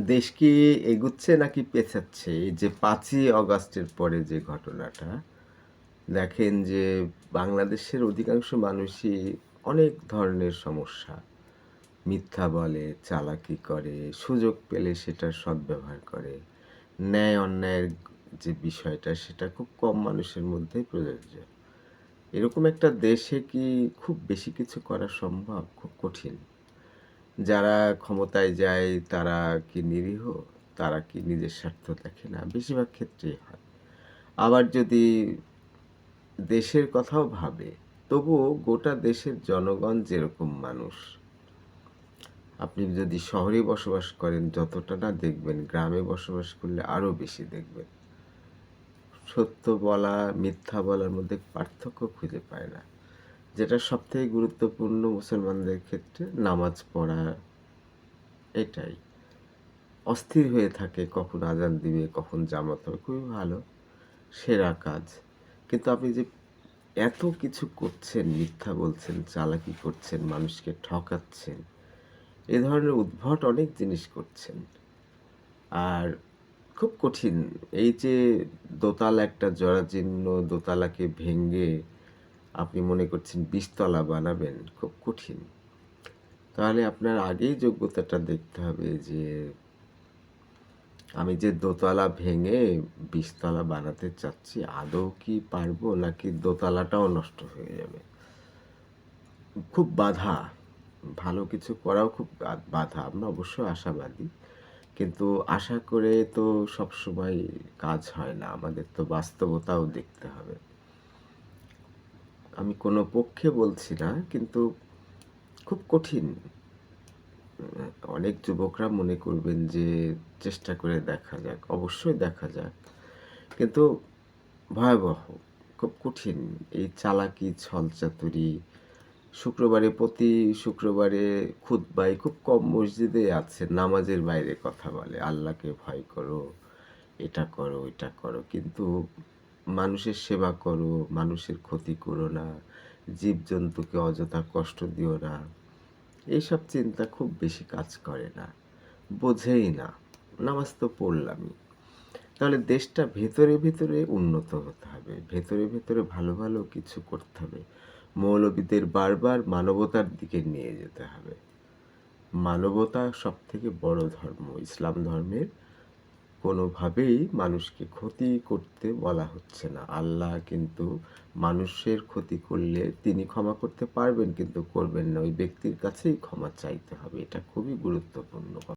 দেশ কি এগুচ্ছে নাকি পেছাচ্ছে? যে পাঁচই অগাস্টের পরে যে ঘটনাটা, দেখেন যে বাংলাদেশের অধিকাংশ মানুষই অনেক ধরনের সমস্যা। মিথ্যা বলে, চালাকি করে, সুযোগ পেলে সেটার সদ্ব্যবহার করে। ন্যায় অন্যায়ের যে বিষয়টা সেটা খুব কম মানুষের মধ্যেই প্রযোজ্য। এরকম একটা দেশে কি খুব বেশি কিছু করা সম্ভব? খুব কঠিন। যারা ক্ষমতায় যায় তারা কি নিরীহ? তারা কি নিজের স্বার্থ দেখে না? বেশিরভাগ ক্ষেত্রেই হয়। আবার যদি দেশের কথাও ভাবে, তবুও গোটা দেশের জনগণ যেরকম মানুষ, আপনি যদি শহরে বসবাস করেন যতটা না দেখবেন, গ্রামে বসবাস করলে আরও বেশি দেখবেন। সত্য বলা, মিথ্যা বলার মধ্যে পার্থক্য খুঁজে পায় না। যেটা সবথেকে গুরুত্বপূর্ণ মুসলমানদের ক্ষেত্রে নামাজ পড়া এটাই। অস্থির হয়ে থাকে কখন আজান দিবে, কখন জামাত হবে, খুবই ভালো, সেরা কাজ। কিন্তু আপনি যে এত কিছু করছেন, মিথ্যা বলছেন, চালাকি করছেন, মানুষকে ঠকাচ্ছেন, এ ধরনের উদ্ভট অনেক জিনিস করছেন। আর খুব কঠিন। এই যে দোতলা একটা জরাজীর্ণ দোতলাকে ভেঙে আপনি মনে করছেন ২০ তলা বানাবেন, খুব কঠিন। তাহলে আপনার আগেই যোগ্যতাটা দেখতে হবে যে আমি যে দোতলা ভেঙে ২০ তলা বানাতে চাচ্ছি, আদৌ কি পারব নাকি দোতলাটাও নষ্ট হয়ে যাবে? খুব বাধা। ভালো কিছু করাও খুব বাধা। আমরা অবশ্যই আশাবাদী। কিন্তু আশা করে তো সবসময় কাজ হয় না। আমাদের তো বাস্তবতাও দেখতে হবে। আমি কোনো পক্ষে বলছি না, কিন্তু খুব কঠিন। অনেক যুবকরা মনে করবেন যে চেষ্টা করে দেখা যাক। অবশ্যই দেখা যাক। কিন্তু ভয়াবহ, খুব কঠিন। এই চালাকি, ছলচাতুরি, শুক্রবারে প্রতি শুক্রবারে খুতবায় খুব কম মসজিদে আছে নামাজের বাইরে কথা বলে। আল্লাহকে ভয় করো, এটা করো, ওইটা করো। কিন্তু মানুষের সেবা করো, মানুষের ক্ষতি করো না, জীবজন্তুকে অযথা কষ্ট দিও না। এইসব চিন্তা খুব বেশি কাজ করে না। বোঝেই না। নামাজ তো পড়লামই। তাহলে দেশটা ভেতরে, ভেতরে উন্নত হতে হবে। ভেতরে, ভেতরে ভালো, ভালো কিছু করতে হবে। মৌলবীদের বারবার মানবতার দিকে নিয়ে যেতে হবে। মানবতা সবথেকে বড় ধর্ম। ইসলাম ধর্মের কোনোভাবেই মানুষকে ক্ষতি করতে বলা হচ্ছে না। আল্লাহ কিন্তু মানুষের ক্ষতি করলে তিনি ক্ষমা করতে পারবেন, কিন্তু করবেন না। ওই ব্যক্তির কাছেই ক্ষমা চাইতে হবে। এটা খুবই গুরুত্বপূর্ণ।